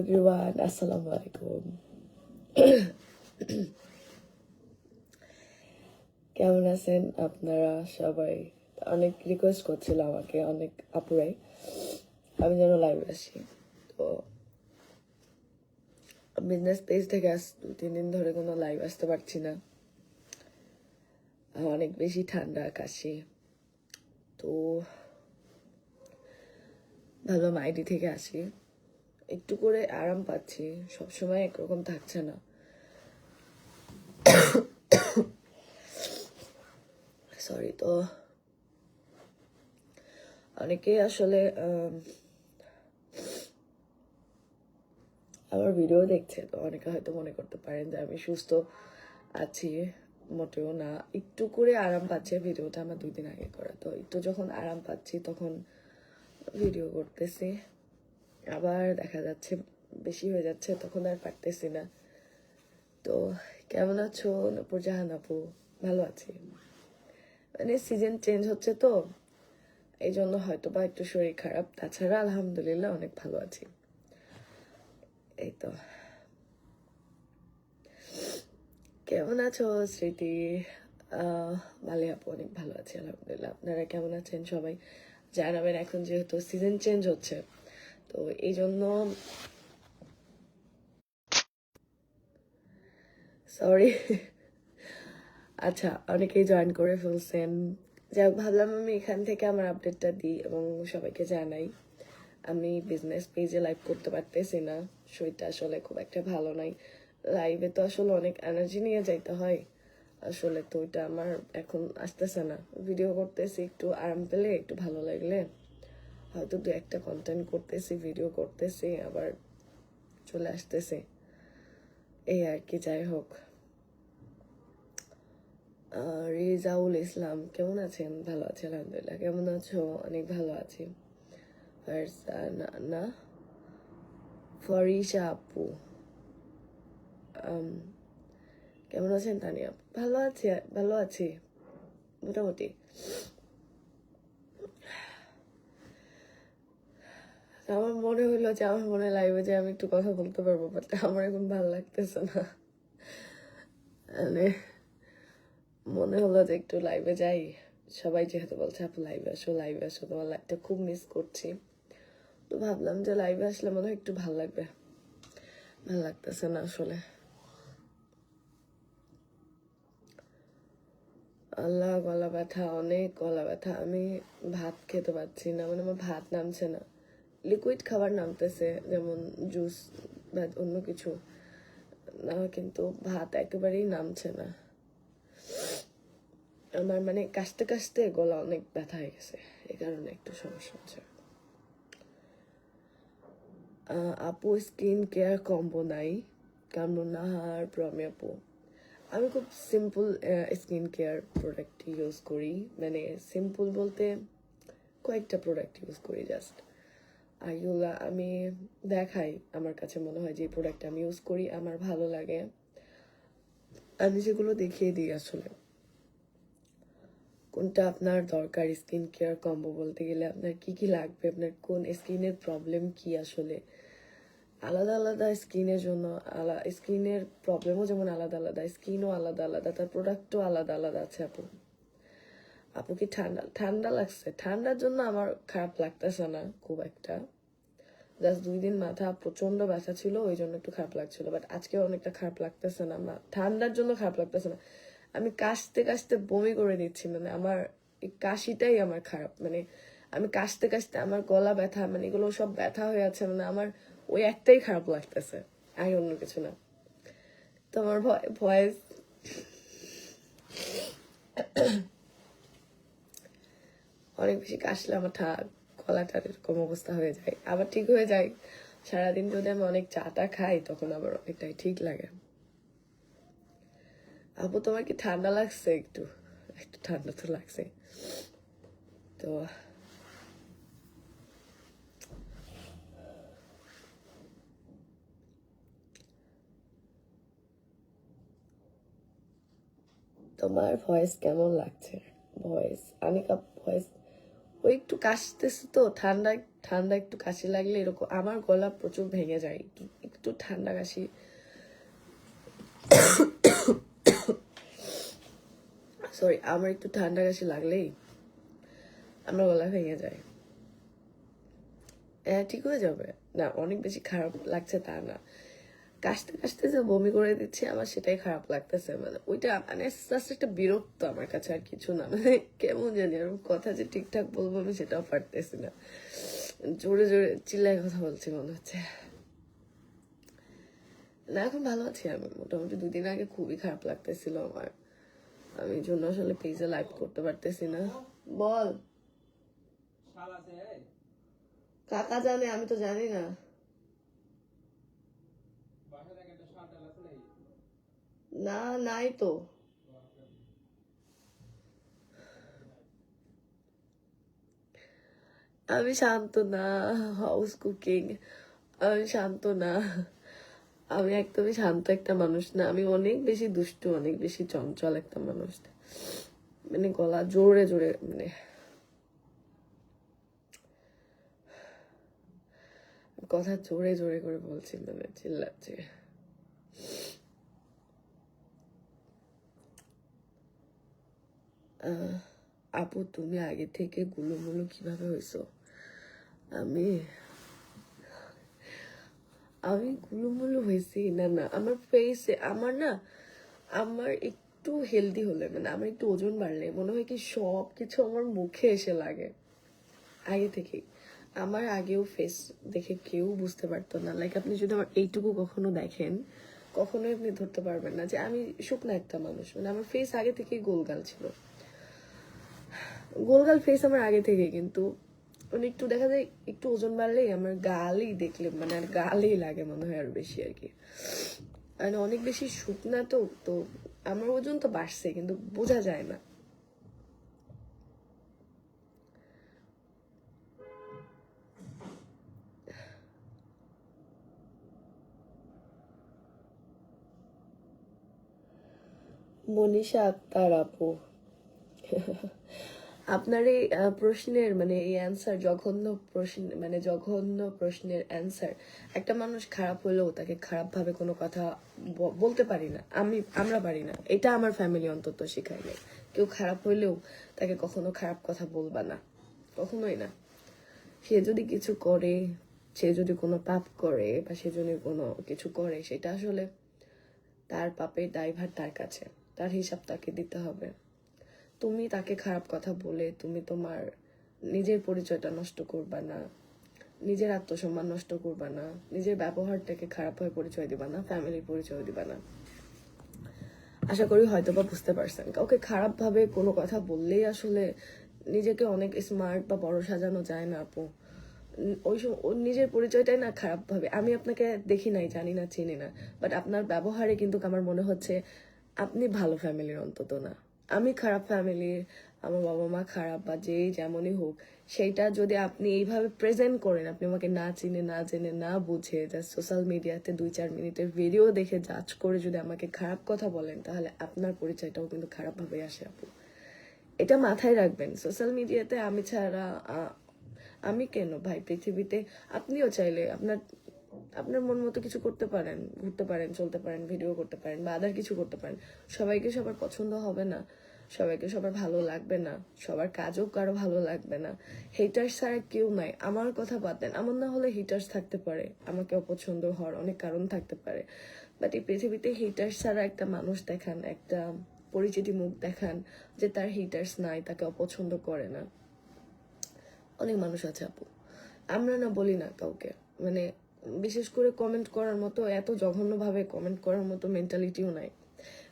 Everyone আসসালামু আলাইকুম কেমন আছেন আপনারা সবাই? অনেক রিকোয়েস্ট করছিল আমাকে, অনেক আপুরাই আমি যেন লাইভ আসি। তো বিজনেস পেজ থেকে আস দু তিন দিন ধরে কোনো লাইভ আসতে পারছি না। অনেক বেশি ঠান্ডা কাশি তো ভাবলাম আইডি থেকে আসি। একটু করে আরাম পাচ্ছি। সবসময় একরকম থাকছে না। সরি তো। অনেকেই আসলে আম, আমার ভিডিও দেখছে তো অনেকে হয়তো মনে করতে পারেন যে আমি সুস্থ আছি মোটেও না। একটু করে আরাম পাচ্ছে ভিডিওটা আমার দুই দিন আগে করা। তো একটু যখন আরাম পাচ্ছি তখন ভিডিও করতেছি। আবার দেখা যাচ্ছে বেশি হয়ে যাচ্ছে, তখন আর পারতেছি না। তো কেমন আছো নপুর জাহান আপু? ভালো আছি। মানে সিজন চেঞ্জ হচ্ছে তো এই জন্য হয়তো বা একটু শরীর খারাপ। তাছাড়া আলহামদুলিল্লাহ অনেক ভালো আছি। এই তো। কেমন আছো স্মৃতি? মালে আপু অনেক ভালো আছি, আলহামদুলিল্লাহ। আপনারা কেমন আছেন সবাই জানাবেন এখন যেহেতু সিজন চেঞ্জ হচ্ছে। তো এই জন্য সরি আচ্ছা অনেকেই জয়েন করে ফেলছেন। হোক, ভাবলাম আমি এখান থেকে আমার আপডেটটা দিই এবং সবাইকে জানাই। আমি বিজনেস পেজে লাইভ করতে পারতেছি না। শরীরটা আসলে খুব একটা ভালো নাই। লাইভে তো আসলে অনেক এনার্জি নিয়ে যাইতে হয়। আসলে তো ওইটা আমার এখন আসতেছে না। ভিডিও করতেছি একটু আরাম পেলে একটু ভালো লাগলে। হয়তো দু একটা কন্টেন্ট করতেছি ভিডিও করতেছি, আবার চলে আসতেছে। এই আর কি, যাই হোক। রিজাউল ইসলাম, কেমন আছেন? ভালো আছি, আলহামদুলিল্লাহ। কেমন আছো? অনেক ভালো আছি। না ফরিশা আপু। কেমন আছেন তানিয়া ভালো আছি ভালো আছি। মোটামুটি। আমার মনে হইল যে আমার মনে লাইভে যে আমি একটু কথা বলতে পারব বাট আমার এখন ভালো লাগতেছে না। মানে মনে হলো যে একটু লাইভে যাই। সবাই যেহেতু বলছে, আপু লাইভে আসো লাইভে আসো, তোমার লাইভটা খুব মিস করছি। তো ভাবলাম যে লাইভে আসলে মনে হয় একটু ভালো লাগবে। ভালো লাগতেছে না আসলে। আল্লাহ, গলা ব্যথা, অনেক গলা ব্যথা। আমি ভাত খেতে পারছি না মানে আমার ভাত নামছে না। লিকুইড খাবার নামতেছে, যেমন জুস বা অন্য কিছু, না, কিন্তু ভাত একেবারেই নামছে না। আমার মানে কাশতে কাশতে গলা অনেক ব্যথা হয়ে গেছে, এই কারণে একটু সমস্যা হচ্ছে। আপু স্কিন কেয়ার কম্বো নাই কামরুনাহার প্রমি আপু, আমি খুব simple skin care product use করি। মানে সিম্পল বলতে কয়েকটা প্রোডাক্ট ইউজ করি জাস্ট এগুলা আমি দেখাই আমার কাছে মনে হয় যে প্রোডাক্ট আমি ইউজ করি, আমার ভালো লাগে। আমি যেগুলো দেখিয়ে দিই আসলে। কোনটা আপনার দরকার স্কিন কেয়ার কম্বো বলতে গেলে আপনার কি কি লাগবে, আপনার কোন স্কিনের প্রবলেম কি আসলে? আলাদা আলাদা স্কিনের জন্য আলা স্কিনের প্রবলেমও যেমন আলাদা আলাদা স্কিনও আলাদা আলাদা, তার প্রোডাক্টও আলাদা আলাদা আছে আপু। আপু কি ঠান্ডা ঠান্ডা লাগছে? ঠান্ডার জন্য আমার খারাপ লাগতেছে না, খুব একটা। জাস্ট দুই দিন মাথা প্রচণ্ড ব্যথা ছিল, ওই জন্য একটু খারাপ লাগছিল। বাট আজকে অনেকটা খারাপ লাগতেছে না ঠান্ডার জন্য খারাপ লাগতেছে না। আমি কাশতে কাশতে বমি করে দিচ্ছি মানে আমার এই কাশিটাই আমার খারাপ মানে আমি কাশতে কাশতে আমার গলা ব্যথা মানে এগুলো সব ব্যথা হয়ে আছে মানে আমার ওই একটাই খারাপ লাগতেছে, আর অন্য কিছু না। তো আমার ভয়েস অনেক বেশি কাশলে আমার ঠা গলাটার এরকম অবস্থা হয়ে যায়। আবার ঠিক হয়ে যায়। সারাদিন যদি আমি অনেক চাটা খাই, তখন আবার অনেকটাই ঠিক লাগে। আপু, তোমার কি ঠান্ডা লাগছে একটু? একটু ঠান্ডা তো লাগছে। তো তোমার ভয়েস কেমন লাগছে? ভয়েস আনিকা ভয়েস ওই একটু কাশতেছে তো, ঠান্ডা ঠান্ডা একটু কাশি লাগলে এরকম, আমার গলা প্রচুর ভেঙে যায়, একটু একটু ঠান্ডা কাশি। সরি আমার একটু ঠান্ডা কাশি লাগলেই আমার গলা ভেঙে যায়। হ্যাঁ ঠিক হয়ে যাবে। না, অনেক বেশি খারাপ লাগছে তা না। কাশতে কাশতে যে বমি করে দিচ্ছে আমার সেটাই খারাপ লাগতেছে। মানে ওইটা মানে একটা বিরক্ত আমার কাছে আর কিছু না। মানে কেমন জানি আর কথা যে ঠিকঠাক বলব আমি সেটাও পারতেছি না। জোরে জোরে চিল্লায় কথা বলছি মনে হচ্ছে। না এখন ভালো আছি আমি। মোটামুটি দুদিন আগে খুবই খারাপ লাগতেছিল আমার। আমি জন্য আসলে পেজে লাইভ করতে পারতেছি না। বল? কাকা জানে আমি তো জানি না বাসায় থেকে একটা শাল টাল আছে নাকি? না, নাই তো। আমি শান্ত না হাউস কুকিং আমি শান্ত না। আমি একদমই শান্ত একটা মানুষ না। আমি অনেক বেশি দুষ্টু, অনেক বেশি চঞ্চল একটা মানুষ মানে গলা জোরে জোরে মানে কথা জোরে জোরে করে বলছি মানে চিল্লাচ্ছি। আপু, তুমি আগে থেকে গুলোমুলো কীভাবে হয়েছো? আমি আমি গুলোমুলো হয়েছি না না, আমার ফেসে আমার না, আমার একটু হেলদি হলে মানে আমার একটু ওজন বাড়লে, মনে হয় কি সব কিছু আমার মুখে এসে লাগে। আগে থেকেই। আমার আগেও ফেস দেখে কেউ বুঝতে পারতো না। লাইক আপনি যদি আমার এইটুকু কখনো দেখেন, কখনোই আপনি ধরতে পারবেন না যে আমি শুকনা একটা মানুষ। মানে আমার ফেস আগে থেকেই গোলগাল ছিল। গোলগাল ফেস আমার আগে থেকে, কিন্তু মানে একটু দেখা যায় একটু ওজন বাড়লেই আমার গালই দেখলে মানে আর গালেই লাগে মনে হয় আর বেশি আর কি। মানে অনেক বেশি শুকনা তো তো আমার ওজন তো বাড়ছে, কিন্তু বোঝা যায় না। মনীষা আক্তার আপু। আপনার এই প্রশ্নের মানে এই অ্যান্সার জঘন্য প্রশ্ন মানে জঘন্য প্রশ্নের অ্যান্সার একটা মানুষ খারাপ হলেও তাকে খারাপ ভাবে কোনো কথা বলতে পারি না। আমি, আমরা পারি না। এটা আমার ফ্যামিলি অন্তত শেখায় নাই। কেউ খারাপ হইলেও তাকে কখনো খারাপ কথা বলবা না। কখনোই না। সে যদি কিছু করে, সে যদি কোনো পাপ করে বা সে যদি কোনো কিছু করে, সেটা আসলে তার পাপের দায়ভার তার কাছে। তার হিসাব তাকে দিতে হবে। তুমি তাকে খারাপ কথা বলে তুমি তোমার নিজের পরিচয়টা নষ্ট করবা না, নিজের আত্মসম্মান নষ্ট করবা না, নিজের ব্যবহারটাকে খারাপ হয়ে পরিচয় দিবা না, ফ্যামিলির পরিচয় দিবা না। আশা করি হয়তো বা বুঝতে পারছেন। কাউকে খারাপ ভাবে কোনো কথা বললেই আসলে নিজেকে অনেক স্মার্ট বা বড় সাজানো যায় না আপু। ওই ওর নিজের পরিচয়টাই না খারাপ ভাবে আমি আপনাকে দেখি নাই, জানি না, চিনি না। বাট আপনার ব্যবহারে কিন্তু আমার মনে হচ্ছে আপনি ভালো ফ্যামিলির অন্তত না। আমি খারাপ ফ্যামিলির আমার বাবা মা খারাপ বা যেই যেমনই হোক, সেইটা যদি আপনি এইভাবে প্রেজেন্ট করেন, আপনি আমাকে না চিনে, না জেনে, না বুঝে জাস্ট সোশ্যাল মিডিয়াতে দুই চার মিনিটের ভিডিও দেখে জাজ করে যদি আমাকে খারাপ কথা বলেন, তাহলে আপনার পরিচয়টাও কিন্তু খারাপভাবে আসে আপু। এটা মাথায় রাখবেন সোশ্যাল মিডিয়াতে আমি ছাড়া আমি কেন ভাই? পৃথিবীতে আপনিও চাইলে আপনার আপনার মন মতো কিছু করতে পারেন, ঘুরতে পারেন, চলতে পারেন ভিডিও করতে পারেন, বা আদার কিছু করতে পারেন। সবাইকে সবার পছন্দ হবে না। সবাইকে সবার ভালো লাগবে না। সবার কাজও কারও ভালো লাগবে না। হেটার্স ছাড়া কেউ নাই। আমার কথা বাদ দেন। আমার না হলে হিটার্স থাকতে পারে। আমাকে অপছন্দ হওয়ার অনেক কারণ থাকতে পারে। বাট এই পৃথিবীতে হিটার্স ছাড়া একটা মানুষ দেখান, একটা পরিচিতি মুখ দেখান যে তার হিটার্স নাই, তাকে অপছন্দ করে না। অনেক মানুষ আছে আপু। আমরা না বলি না কাউকে। মানে বিশেষ করে কমেন্ট করার মতো, এত জঘন্যভাবে কমেন্ট করার মতো মেন্টালিটিও নাই।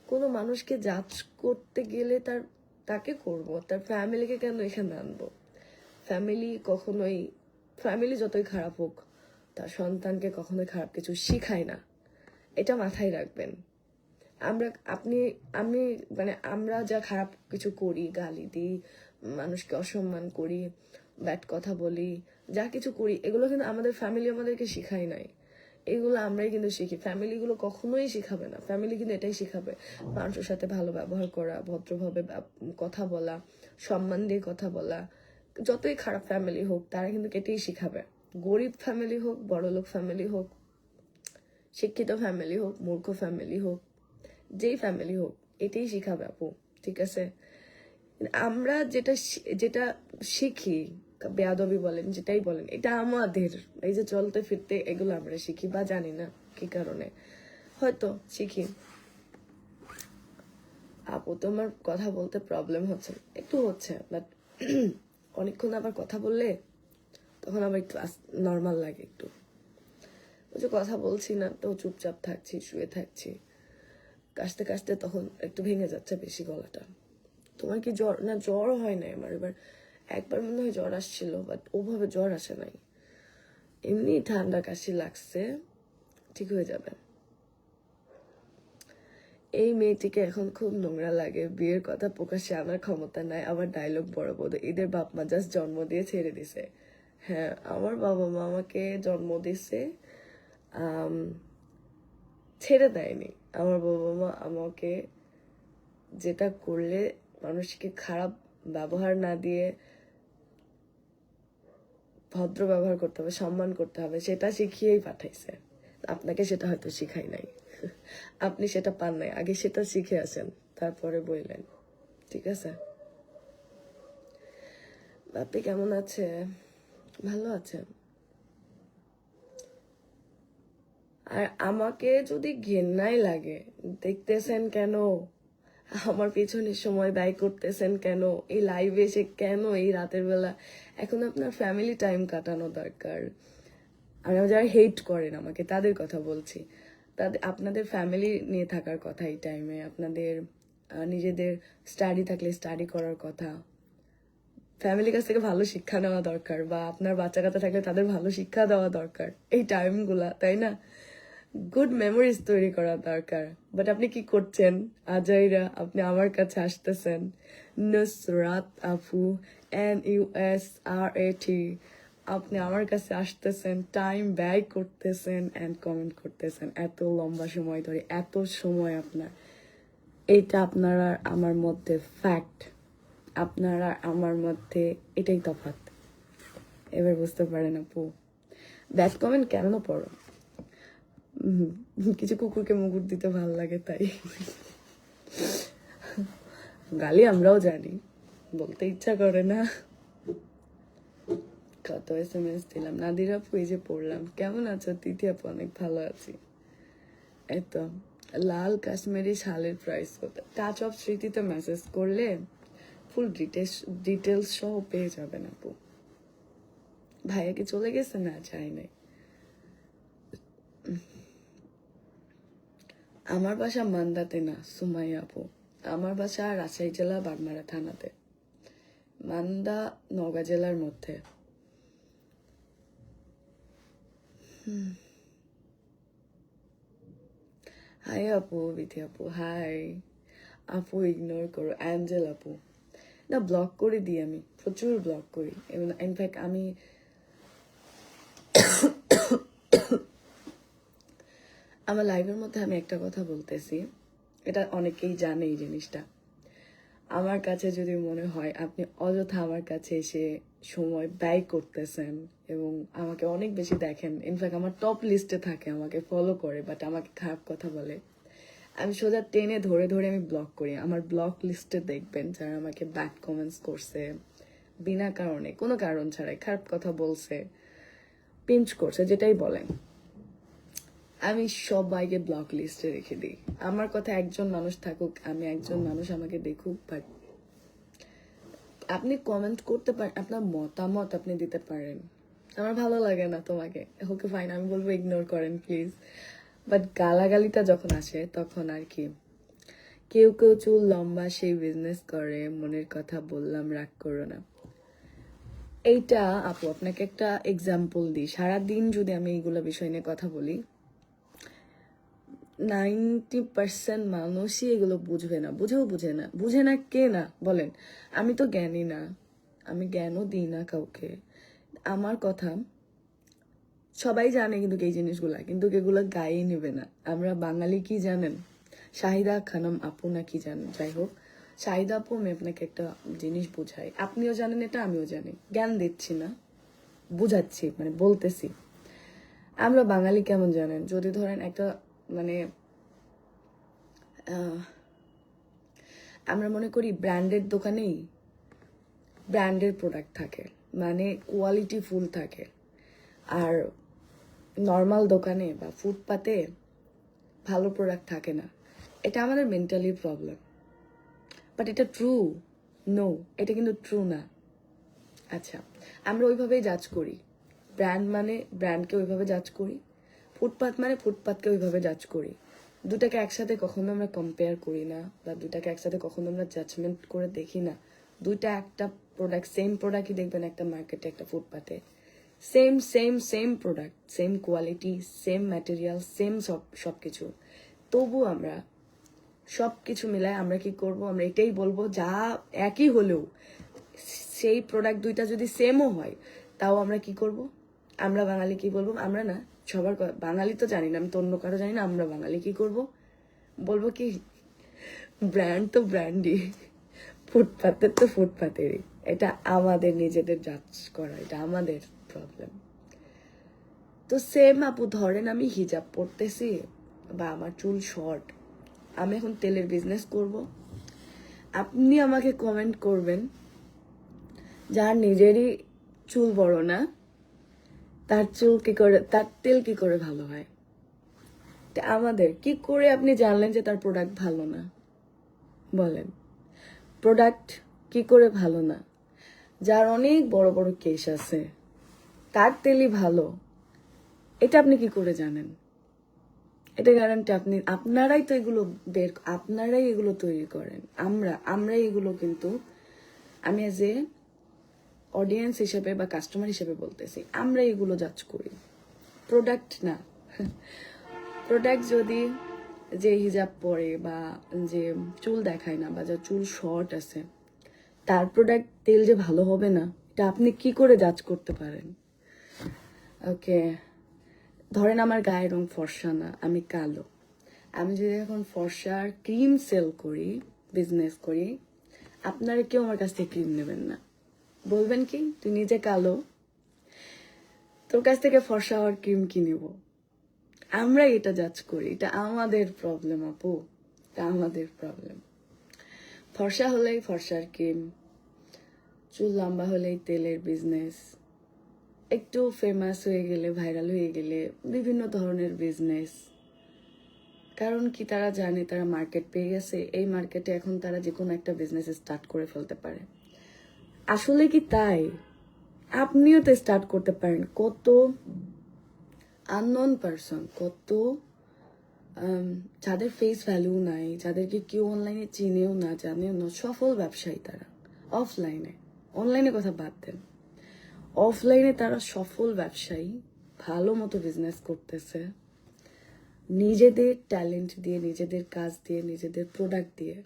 কোনো মানুষকে জাজ করতে গেলে তার, তাকে করব, তার ফ্যামিলিকে কেন এখানে আনব? ফ্যামিলি কখনোই ফ্যামিলি যতই খারাপ হোক, তার সন্তানকে কখনোই খারাপ কিছু শিখায় না। এটা মাথায় রাখবেন। আমরা, আপনি, আমি মানে আমরা যা খারাপ কিছু করি, গালি দিই, মানুষকে অসম্মান করি ব্যাড কথা বলি যা কিছু করি, এগুলো কিন্তু আমাদের ফ্যামিলি আমাদেরকে শিখায় নাই। এগুলো আমরাই কিন্তু শিখি। ফ্যামিলিগুলো কখনোই শিখাবে না। ফ্যামিলি কিন্তু এটাই শিখাবে। মানুষের সাথে ভালো ব্যবহার করা, ভদ্রভাবে কথা বলা, সম্মান দিয়ে কথা বলা, যতই খারাপ ফ্যামিলি হোক, তারা কিন্তু এটাই শিখাবে। গরিব ফ্যামিলি হোক, বড়লোক ফ্যামিলি হোক, শিক্ষিত ফ্যামিলি হোক, মূর্খ ফ্যামিলি হোক, যেই ফ্যামিলি হোক, এটাই শিখাবে আপু। ঠিক আছে? আমরা যেটা যেটা শিখি বেয়াদবি বলেন, যেটাই বলেন, এটা আমাদের। এই যে চলতে ফিরতে এগুলো আমরা শিখি বা জানি না কি কারণে। হয়তো শিখি। আপু, তোমার কথা বলতে প্রবলেম হচ্ছে। একটু হচ্ছে বাট অনেকক্ষণ আবার কথা বললে তখন আবার একটু নর্মাল লাগে একটু। ওই যে কথা বলছি না, তো চুপচাপ থাকছি, শুয়ে থাকছি। কাশতে কাশতে তখন একটু ভেঙে যাচ্ছে বেশি গলাটা। তোমার কি জ্বর না জ্বর হয় না আমার এবার। একবার মনে হয় জ্বর আসছিল বাট ওভাবে জ্বর আসে নাই। এমনি ঠান্ডা কাশি লাগছে, ঠিক হয়ে যাবে। এই মেয়েটিকে এখন খুব নোংরা লাগে, বিয়ের কথা প্রকাশে আনার ক্ষমতা নাই, আবার ডায়লগ বড় বোধ এদের বাপ মা জাস্ট জন্ম দিয়ে ছেড়ে দিছে। হ্যাঁ আমার বাবা মা আমাকে জন্ম দিছে ছেড়ে দেয়নি। আমার বাবা মা আমাকে যেটা করলে মানুষকে খারাপ ব্যবহার না দিয়ে ভদ্র ব্যবহার করতে হবে, সম্মান করতে হবে, সেটা শিখিয়েই পাঠাইছে। আপনাকে সেটা হয়তো শিখাই নাই। আপনি সেটা পান নাই, আগে সেটা শিখে আসেন, তারপরে বললেন ঠিক আছে? বাপি কেমন আছে? ভালো আছে। আর আমাকে যদি ঘেন্নাই লাগে, দেখতেছেন কেন? আমার পিছনে সময় ব্যয় করতেছেন কেন? এই লাইভে এসে কেন এই রাতের বেলা? এখন আপনার ফ্যামিলি টাইম কাটানো দরকার। আর যারা হেট করেন আমাকে, তাদের কথা বলছি। তাদের আপনাদের ফ্যামিলি নিয়ে থাকার কথা এই টাইমে আপনাদের নিজেদের স্টাডি থাকলে স্টাডি করার কথা। ফ্যামিলির কাছ থেকে ভালো শিক্ষা নেওয়া দরকার বা আপনার বাচ্চা কাচ্চা থাকলে তাদের ভালো শিক্ষা দেওয়া দরকার। এই টাইমগুলা তাই না? গুড মেমোরিজ তৈরি করা দরকার। বাট আপনি কি করছেন? আজাইরা, আপনি আমার কাছে আসতেছেন। নুসরাত আফু N U S R A T আপনি আমার কাছে আসতেছেন টাইম ব্যয় করতেছেন অ্যান্ড কমেন্ট করতেছেন। এত লম্বা সময় ধরে, এত সময় আপনার। এটা আপনার আমার মধ্যে ফ্যাক্ট আপনারা আমার মধ্যে এটাই তফাৎ। এবার বুঝতে পারেন আপু। ব্যাড কমেন্ট কেন পড়ো? কিছু কুকুরকে মুকুট দিতে ভালো লাগে, তাই। গালি আমরাও জানি, বলতে ইচ্ছা করে না। কত এস এম এস দিলাম। নাদির আপু, এই যে পড়লাম। কেমন আছো? তিথি আপু, অনেক ভালো আছি। এই তো, লাল কাশ্মীরি শালের প্রাইস কত? টাচ অফ স্মৃতিতে মেসেজ করলে ফুল ডিটেলস ডিটেলস সহ পেয়ে যাবেন আপু। ভাইয়া কি চলে গেছে? না চাই নাই আমার বাসা মান্দাতে না সুমাই আপু আমার বাসা রাজশাহী জেলা, বাগমারা থানাতে। মান্দা নওগাঁ জেলার মধ্যে। হাই আপু বিথি আপু, হাই। আপু ইগনোর করো, অ্যাঞ্জেল আপু। না ব্লক করে দিই আমি, প্রচুর ব্লক করি। ইনফ্যাক্ট আমি আমার লাইভের মধ্যে আমি একটা কথা বলতেছি। এটা অনেকেই জানে এই জিনিসটা। আমার কাছে যদি মনে হয়, আপনি অযথা আমার কাছে এসে সময় ব্যয় করতেছেন এবং আমাকে অনেক বেশি দেখেন ইনফ্যাক্ট আমার টপ লিস্টে থাকে, আমাকে ফলো করে বাট আমাকে খারাপ কথা বলে, আমি সোজা টেনে ধরে ধরে আমি ব্লক করি। আমার ব্লক লিস্টে দেখবেন যারা আমাকে ব্যাড কমেন্টস করছে, বিনা কারণে, কোনো কারণ ছাড়াই খারাপ কথা বলছে পিঞ্চ করছে, যেটাই বলেন। আমি সবাইকে ব্লক লিস্টে রেখে দিই। আমার কথা একজন মানুষ থাকুক, আমি একজন মানুষ আমাকে দেখুক বাট আপনি কমেন্ট করতে পারেন আপনার মতামত আপনি দিতে পারেন। আমার ভালো লাগে না তোমাকে। ওকে ফাইন আমি বলব ইগনোর করেন প্লিজ বাট গালাগালিটা যখন আসে, তখন আর কি। কেউ কেউ চুল লম্বা, সেই বিজনেস করে, মনের কথা বললাম, রাগ করো না। এইটা আপু, আপনাকে একটা এক্সাম্পল দিই। সারাদিন যদি আমি এইগুলো বিষয় নিয়ে কথা বলি নাইনটি পার্সেন্ট মানুষই এগুলো বুঝবে না। বুঝেও বুঝে না। বুঝে না কে না? বলেন, আমি তো জ্ঞানী না। আমি জ্ঞানও দিই না কাউকে। আমার কথা, সবাই জানে কিন্তু এই জিনিসগুলা, কিন্তু এগুলো গায়ে নেবে না। আমরা বাঙালি কি জানেন? শাহিদা খানম আপু না কি জানেন? যাই হোক, শাহিদা আপু, আমি আপনাকে একটা জিনিস বোঝাই। আপনিও জানেন এটা, আমিও জানি। জ্ঞান দিচ্ছি না, বুঝাচ্ছি মানে বলতেছি। আমরা বাঙালি কেমন জানেন? যদি ধরেন একটা মানে আমরা মনে করি ব্র্যান্ডের দোকানেই ব্র্যান্ডের প্রোডাক্ট থাকে। মানে কোয়ালিটি ফুল থাকে। আর নর্মাল দোকানে বা ফুটপাতে ভালো প্রোডাক্ট থাকে না। এটা আমাদের মেন্টালি প্রবলেম বাট এটা ট্রু নো এটা কিন্তু ট্রু না। আচ্ছা আমরা ওইভাবেই জাজ করি। ব্র্যান্ড মানে ব্র্যান্ডকে ওইভাবে জাজ করি। ফুটপাত মানে ফুটপাতকে ওইভাবে জাজ করি। দুটাকে একসাথে কখনো আমরা কম্পেয়ার করি না বা দুটাকে একসাথে কখনো আমরা জাজমেন্ট করে দেখি না। দুইটা একটা প্রোডাক্ট সেম প্রোডাক্টই দেখবেন একটা মার্কেটে একটা ফুটপাতে। Same same same product same quality same material same সব সব কিছু তবু আমরা সব কিছু মিলায় আমরা কি করব? আমরা এটাই বলব, যা একই হলেও সেই প্রোডাক্ট দুইটা যদি সেমও হয়, তাও আমরা কি করব? আমরা বাঙালি কি বলব? আমরা না সবার বাঙালি তো জানি না, আমি তো অন্য কারও জানি না, আমরা বাঙালি কি করব? বলব কি ব্র্যান্ড তো ব্র্যান্ডই ফুটপাতের তো ফুটপাতেরই, এটা আমাদের নিজেদের জাজ করা, এটা আমাদের প্রবলেম তো সেম আপু, ধরেন আমি হিজাব পরতেছি বা আমার চুল শর্ট আমি এখন তেলের বিজনেস করব। আপনি আমাকে কমেন্ট করবেন, যার নিজেরই চুল বড় না তার চুল কি করে, তার তেল কি করে ভালো হয়? আমাদের, কি করে আপনি জানলেন যে তার প্রোডাক্ট ভালো না? বলেন। প্রোডাক্ট কি করে ভালো না? যার অনেক বড় বড় কেস আছে, তার তেলই ভালো। এটা আপনি কি করে জানেন? এটা গ্যারান্টি আপনি, আপনারাই তো এগুলো বের, আপনারাই এগুলো তৈরি করেন। আমরা, আমরাই এগুলো কিন্তু, আমি এ অডিয়েন্স হিসেবে বা কাস্টমার হিসেবে বলতেছি, আমরা এগুলো জাজ করি। প্রোডাক্ট না। প্রোডাক্ট যদি যে হিজাব পরে বা যে চুল দেখায় না বা যার চুল শর্ট আছে, তার প্রোডাক্ট তেল যে ভালো হবে না, এটা আপনি কি করে জাজ করতে পারেন? ওকে ধরেন আমার গায়ের রং ফর্সা না, আমি কালো। আমি যদি এখন ফর্সার ক্রিম সেল করি বিজনেস করি, আপনারা কেউ আমার কাছ থেকে ক্রিম নেবেন না। বলবেন কি? তুই নিজে কালো। তোর কাছ থেকে ফর্সা হওয়ার ক্রিম কি নেব? আমরা এটা জাজ করি। এটা আমাদের প্রবলেম আপু। এটা আমাদের প্রবলেম ফর্সা হলেই ফর্সার ক্রিম চুল লম্বা হলেই তেলের বিজনেস একটু ফেমাস হয়ে গেলে ভাইরাল হয়ে গেলে বিভিন্ন ধরনের বিজনেস কারণ কি? তারা জানে, তারা মার্কেট পেয়ে গেছে। এই মার্কেটে এখন তারা যে কোনো একটা বিজনেস স্টার্ট করে ফেলতে পারে। আসলে কি তাই? আপনিও তো স্টার্ট করতে পারেন। কত আননোন পারসন কত যাদের ফেস ভ্যালু নাই, যাদেরকে কেউ অনলাইনে চিনেও না, জানেও না, সফল ব্যবসায়ী তারা। অফলাইনে অনলাইনে কথা বাদ দেন। অফলাইনে তারা সফল ব্যবসায়ী, ভালো মতো বিজনেস করতেছে। নিজেদের ট্যালেন্ট দিয়ে, নিজেদের কাজ দিয়ে, নিজেদের প্রোডাক্ট দিয়ে।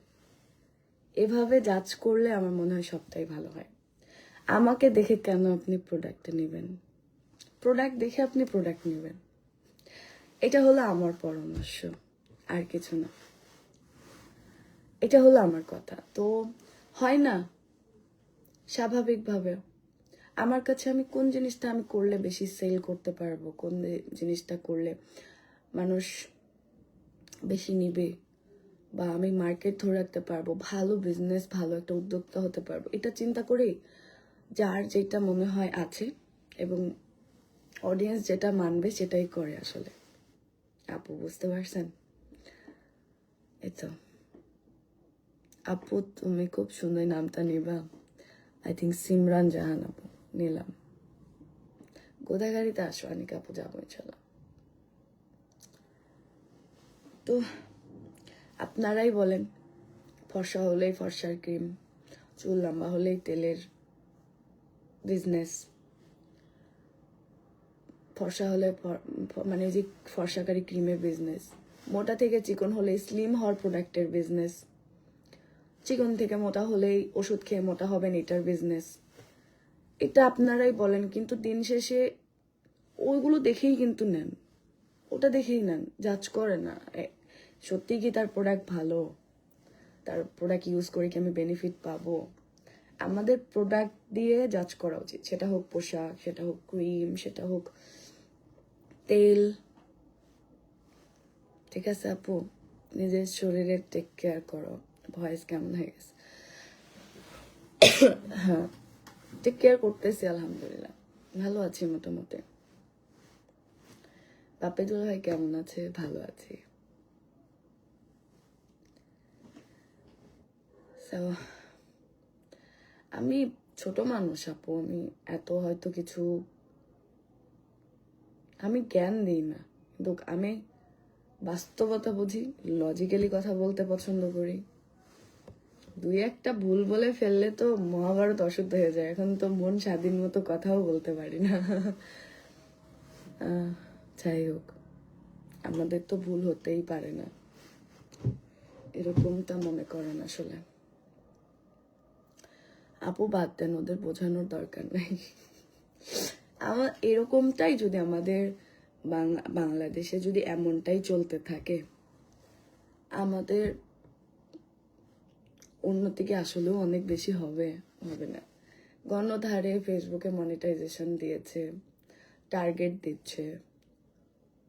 এভাবে যাচ করলে আমার মনে হয় সবটাই ভালো হয়। আমাকে দেখে কেন আপনি প্রোডাক্ট নেবেন? প্রোডাক্ট দেখে আপনি প্রোডাক্ট নেবেন। এটা হলো আমার পরামর্শ, আর কিছু না। এটা হলো আমার কথা। তো হয় না? স্বাভাবিকভাবে আমার কাছে আমি কোন জিনিসটা আমি করলে বেশি সেল করতে পারব? কোন জিনিসটা করলে মানুষ বেশি নিবে? বা আমি মার্কেট ধরে রাখতে পারব? ভালো বিজনেস ভালো একটা উদ্যোক্তা হতে পারব? এটা চিন্তা করেই যার যেটা মনে হয় আছে এবং অডিয়েন্স যেটা মানবে সেটাই করে আসলে। আপু, বুঝতে পারছেন? এই তো আপু, তুমি খুব সুন্দর নামটা নিবা। আই থিঙ্ক সিমরান জাহান আপু, নিলাম। গোদাগাড়িতে আসো? অনেক আপু, যাব ইনশাল্লাহ তো, আপনারাই বলেন, ফর্সা হলেই ফর্সার ক্রিম, চুল লম্বা হলেই তেলের বিজনেস ফর্সা হলে মানে যে ফর্সাকারী ক্রিমের বিজনেস মোটা থেকে চিকন হলে স্লিম হওয়ার প্রোডাক্টের বিজনেস চিকন থেকে মোটা হলেই ওষুধ খেয়ে মোটা হবেন এটার বিজনেস এটা আপনারাই বলেন, কিন্তু দিন শেষে ওইগুলো দেখেই কিন্তু নেন। ওটা দেখেই নেন জাজ করে না। সত্যি কি তার প্রোডাক্ট ভালো? তার প্রোডাক্ট ইউজ করে কি আমি বেনিফিট পাবো? আমাদের প্রোডাক্ট দিয়ে জাজ করা উচিত। সেটা হোক পোশাক, সেটা হোক ক্রিম সেটা হোক তেল। ঠিক আছে আপু? নিজের শরীরের টেক কেয়ার করো। ভয়েস কেমন হয়ে গেছে? হ্যাঁ। টেক কেয়ার করতেছি, আলহামদুলিল্লাহ। ভালো আছি মোটামুটি। বাপে দুলা ভাই কেমন আছে? ভালো আছি। আমি ছোট মানুষ, আপু, আমি এত হয়তো কিছু আমি জ্ঞান দিই না। কিন্তু আমি বাস্তবতা বুঝি লজিক্যালি কথা বলতে পছন্দ করি। দুই একটা ভুল বলে ফেললে তো মহাভারত অশুদ্ধ হয়ে যায়। এখন তো মন স্বাধীন মতো কথাও বলতে পারি না। যাই হোক, আমাদের তো ভুল হতেই পারে না। এরকমটা মনে করেন আসলে। আপু বাদ দেন, ওদের বোঝানোর দরকার নাই। আমার এরকমটাই যদি আমাদের বাংলাদেশে যদি এমনটাই চলতে থাকে, আমাদের উন্নতি কি আসলেও অনেক বেশি হবে হবে না। গণধারে ফেসবুকে মনিটাইজেশন দিয়েছে টার্গেট দিচ্ছে,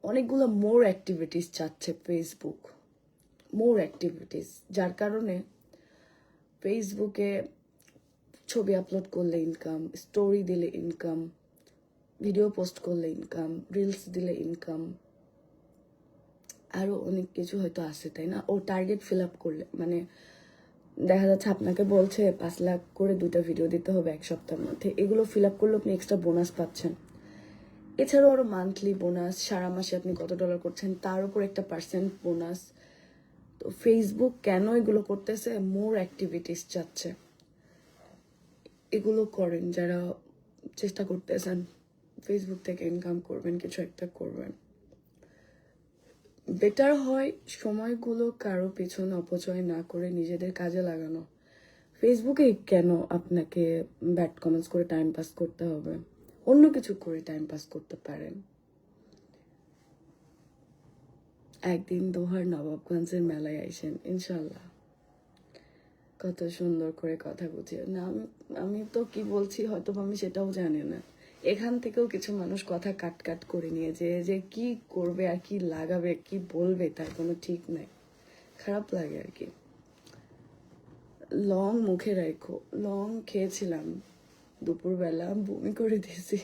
অনেকগুলো মোর অ্যাক্টিভিটিস চাচ্ছে ফেসবুক মোর অ্যাক্টিভিটিস যার কারণে ফেসবুকে ছবি আপলোড করলে ইনকাম স্টোরি দিলে ইনকাম ভিডিও পোস্ট করলে ইনকাম রিলস দিলে ইনকাম আরও অনেক কিছু হয়তো আছে, তাই না? ও টার্গেট ফিল আপ করলে মানে দেখা যাচ্ছে আপনাকে বলছে, পাঁচ লাখ করে দুটা ভিডিও দিতে হবে এক সপ্তাহের মধ্যে, এগুলো ফিল আপ করলে আপনি এক্সট্রা বোনাস পাচ্ছেন। এছাড়াও আরও মান্থলি বোনাস সারা মাসে আপনি কত ডলার করছেন, তার উপর একটা পার্সেন্ট বোনাস তো ফেসবুক কেন এগুলো করতেছে? মোর অ্যাক্টিভিটিস চাচ্ছে। এগুলো করেন, যারা চেষ্টা করতেছেন ফেসবুক থেকে ইনকাম করবেন, কিছু একটা করবেন। বেটার হয় সময়গুলো কারও পিছনে অপচয় না করে নিজেদের কাজে লাগানো। ফেসবুকে কেন আপনাকে ব্যাড কমেন্টস করে টাইম পাস করতে হবে? অন্য কিছু করে টাইম পাস করতে পারেন। একদিন দোহার নবাবগঞ্জের মেলায় আইসেন, ইনশাল্লাহ। কত সুন্দর করে কথা বুঝিয়ে না, আমি আমি তো কি বলছি হয়তো আমি সেটাও জানি না। এখান থেকেও কিছু মানুষ কথা কাট কাট করে নিয়েছে যে কি করবে আর কি লাগাবে, কি বলবে তার কোনো ঠিক নাই। খারাপ লাগে আর কি। লং মুখে রাখো। লং খেয়েছিলাম দুপুরবেলা, বমি করে দিয়েছি।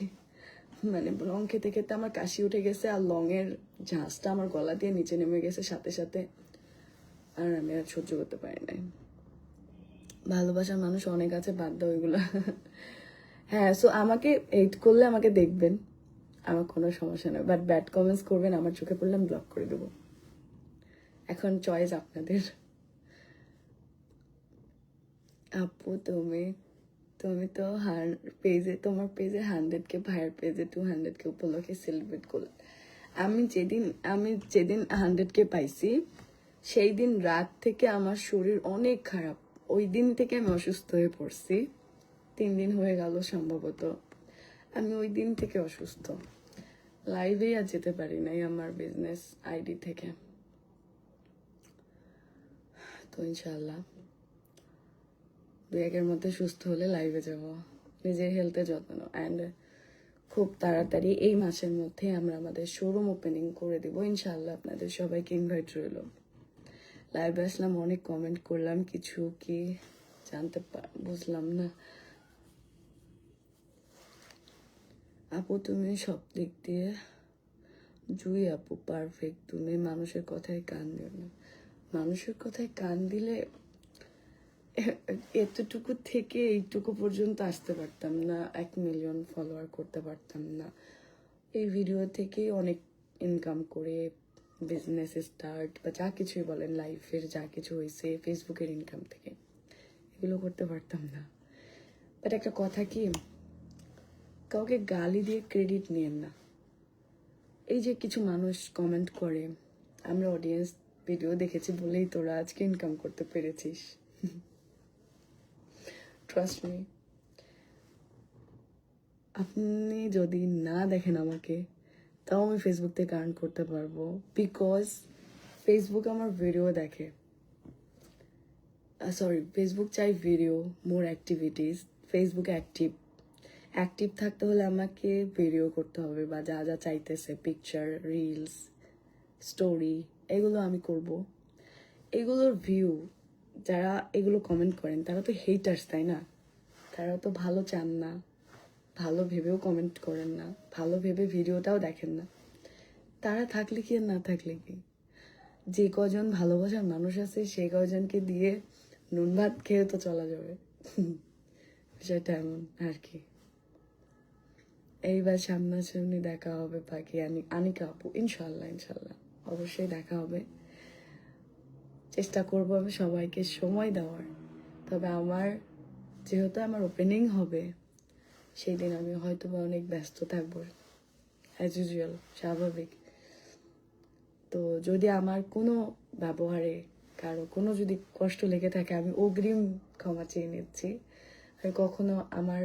মানে লং খেতে খেতে আমার কাশি উঠে গেছে আর লংয়ের ঝাঁসটা আমার গলা দিয়ে নিচে নেমে গেছে সাথে সাথে। আর আমি আর সহ্য করতে পারি নাই। ভালোবাসার মানুষ অনেক আছে, বাদ দাও ওইগুলো হ্যাঁ সো আমাকে এইট করলে আমাকে দেখবেন। আমার কোনো সমস্যা নেই। বাট ব্যাড কমেন্টস করবেন, আমার চোখে পড়লে আমি ব্লক করে দেবো। এখন চয়েস আপনাদের। আপু, তুমি তুমি তো পেজে তোমার পেজে হান্ড্রেড কে, ভাইয়ের পেজে টু হান্ড্রেড কে উপলক্ষে সেলিব্রেট করলে। আমি যেদিন আমি যেদিন হান্ড্রেড কে পাইছি সেই দিন রাত থেকে আমার শরীর অনেক খারাপ। ওই দিন থেকে আমি অসুস্থ হয়ে পড়ছি। তিন দিন হয়ে গেল সম্ভবত। আমি ওই দিন থেকে অসুস্থ। লাইভেই আর যেতে পারি নাই আমার বিজনেস আইডি থেকে। তো ইনশাল্লাহ দুই একের মধ্যে সুস্থ হলে লাইভে যাব। নিজের হেলথে যত্ন। অ্যান্ড খুব তাড়াতাড়ি এই মাসের মধ্যে আমরা আমাদের শোরুম ওপেনিং করে দেব। ইনশাল্লাহ আপনাদের সবাইকে ইনভাইট রইল। লাইভে আসলাম, অনেক কমেন্ট করলাম, কিছু কি জানতে বুঝলাম না। আপু, তুমি সব দিক দিয়ে জুই আপু পারফেক্ট তুমি মানুষের কথায় কান দিও না। মানুষের কথায় কান দিলে এতটুকু থেকে এইটুকু পর্যন্ত আসতে পারতাম না, এক মিলিয়ন ফলোয়ার করতে পারতাম না। এই ভিডিও থেকে অনেক ইনকাম করে বিজনেস স্টার্ট বা যা কিছুই বলেন লাইফের যা কিছু হয়েছে ফেসবুকের ইনকাম থেকে, এগুলো করতে পারতাম না। বাট একটা কথা কি, কাউকে গালি দিয়ে ক্রেডিট নিয়েন না। এই যে কিছু মানুষ কমেন্ট করে, আমরা অডিয়েন্স ভিডিও দেখেছি বলেই তোরা আজকে ইনকাম করতে পেরেছিস। ট্রাস্ট মি আপনি যদি না দেখেন আমাকে তাও আমি ফেসবুক থেকে আর্ন করতে পারব। বিকজ ফেসবুক আমার ভিডিও দেখে। সরি ফেসবুক চাই ভিডিও মোর অ্যাক্টিভিটিস ফেসবুকে অ্যাক্টিভ অ্যাক্টিভ থাকতে হলে আমাকে ভিডিও করতে হবে বা যা যা চাইতেছে পিকচার রিলস স্টোরি এগুলো আমি করব। এগুলোর ভিউ যারা এগুলো কমেন্ট করেন, তারা তো হেটার্স তাই না? তারা তো ভালো চান না। ভালো ভেবেও কমেন্ট করেন না, ভালো ভেবে ভিডিওটাও দেখেন না। তারা থাকলে কি আর না থাকলে কি? যে কজন ভালোবাসার মানুষ আছে, সেই কজনকে দিয়ে নুন ভাত খেয়ে তো চলা যাবে। সেটা এমন আর কি। এইবার সামনাসামনি দেখা হবে বাকি আনি, আনিকা আপু ইনশাল্লাহ ইনশাল্লাহ অবশ্যই দেখা হবে। চেষ্টা করব আমি সবাইকে সময় দেওয়ার। তবে আমার, যেহেতু আমার ওপেনিং হবে সেই দিন আমি হয়তো বা অনেক ব্যস্ত থাকব অ্যাজ ইউজুয়াল স্বাভাবিক। তো যদি আমার কোনো ব্যবহারে কারও কোনো যদি কষ্ট লেগে থাকে, আমি অগ্রিম ক্ষমা চেয়ে নিচ্ছি। আর কখনো আমার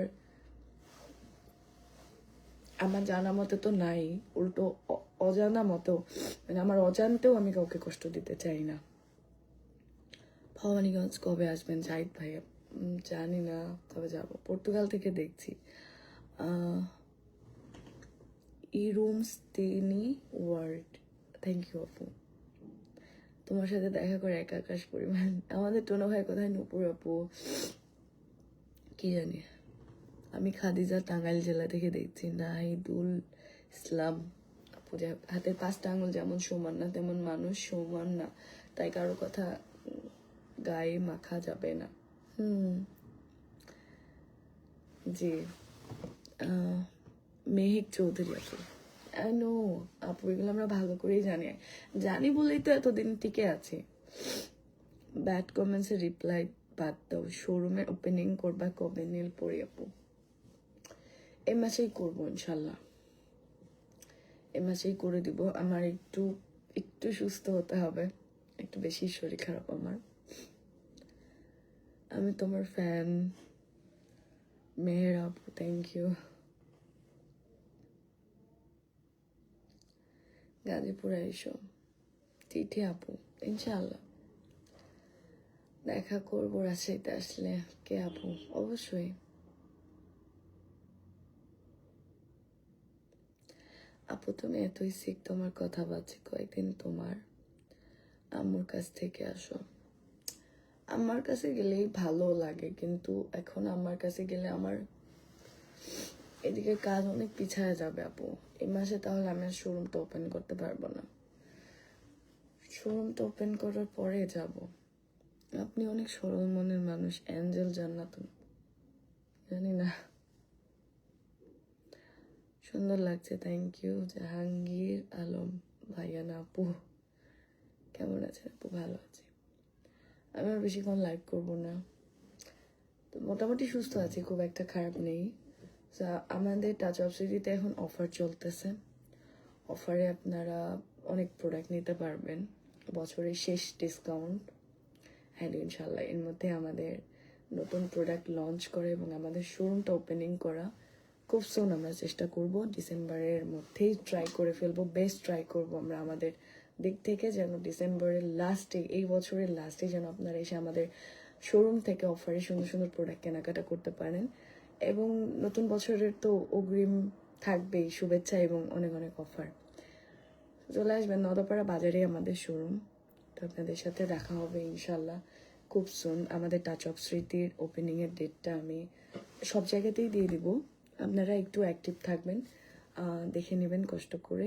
আমার জানা মতে তো নাই, উল্টো অজানা মতো মানে আমার অজান্তেও আমি কাউকে কষ্ট দিতে চাই না। ভবানীগঞ্জ কবে আসবেন, জাহিদ ভাইয়া? জানি না, তবে যাব। পর্তুগাল থেকে দেখছি। ই রুমস তিনি ওয়ার্ল্ড। থ্যাংক ইউ আপু। তোমার সাথে দেখা করে এক আকাশ পরিমাণ। আমাদের টোনো ভাই কোথায়? নুপুর আপু। কি জানি। আমি খাদিজা টাঙ্গাইল জেলা থেকে দেখছি। নাহিদুল ইসলাম। আপু হাতের পাঁচটা আঙুল যেমন সমান না, তেমন মানুষ সমান না। তাই কারও কথা গায়ে মাখা যাবে না। হুম। জি। মেহিক চৌধুরী আপু নো আপু এগুলো আমরা ভালো করেই জানি। জানি বলেই তো এতদিন টিকে আছি। ব্যাড কমেন্টসের রিপ্লাই বাদ দাও। শোরুমের ওপেনিং করবা কবে? নীল পরি আপু। এ মাসেই করব ইনশাল্লাহ। এ মাসেই করে দিব। আমার একটু একটু সুস্থ হতে হবে। একটু বেশি শরীর খারাপ আমার। আমি তোমার ফ্যান মেহের আপু থ্যাংক ইউ গাজীপুরে এসো। চিঠি আপু ইনশাল্লাহ দেখা করব রাজশাহীতে আসলে। কে আপু? অবশ্যই। আপু, তুমি এতই শিখ তোমার কথা পাচ্ছি কয়েকদিন তোমার আম্মুর কাছ থেকে আসো। আমার কাছে গেলেই ভালো লাগে, কিন্তু এখন আমার কাছে গেলে আমার এদিকে কাজ অনেক পিছায় যাবে আপু। এই মাসে তাহলে আমি আর শোরুমটা ওপেন করতে পারব না। শোরুমটা ওপেন করার পরে যাব। আপনি অনেক সরল মনের মানুষ, অ্যাঞ্জেল জান্নাতুন। জানি না। সুন্দর লাগছে থ্যাংক ইউ জাহাঙ্গীর আলম। ভাইয়া না, আপু। কেমন আছেন আপু? ভালো আছি। আমি আর বেশিক্ষণ লাইভ করব না। তো মোটামুটি সুস্থ আছি, খুব একটা খারাপ নেই। আমাদের টাচ অফ সিটিতে এখন অফার চলতেছে। অফারে আপনারা অনেক প্রোডাক্ট নিতে পারবেন। বছরের শেষ ডিসকাউন্ট হ্যাঁ ইনশাল্লাহ এর মধ্যে আমাদের নতুন প্রোডাক্ট লঞ্চ করা এবং আমাদের শোরুমটা ওপেনিং করা খুব সোন আমরা চেষ্টা করব। ডিসেম্বরের মধ্যেই ট্রাই করে ফেলব বেস্ট ট্রাই করব আমরা আমাদের দিক থেকে যেন ডিসেম্বরের লাস্টে এই বছরের লাস্টে যেন আপনারা এসে আমাদের শোরুম থেকে অফারে সুন্দর সুন্দর প্রোডাক্ট কেনাকাটা করতে পারেন। এবং নতুন বছরের তো অগ্রিম থাকবেই শুভেচ্ছা এবং অনেক অনেক অফার চলে আসবেন নদপাড়া বাজারে আমাদের শোরুম তো আপনাদের সাথে দেখা হবে ইনশাল্লাহ খুব সুন আমাদের টাচ অফ স্মৃতির ওপেনিংয়ের ডেটটা আমি সব জায়গাতেই দিয়ে দিব। আপনারা একটু অ্যাক্টিভ থাকবেন দেখে নেবেন কষ্ট করে।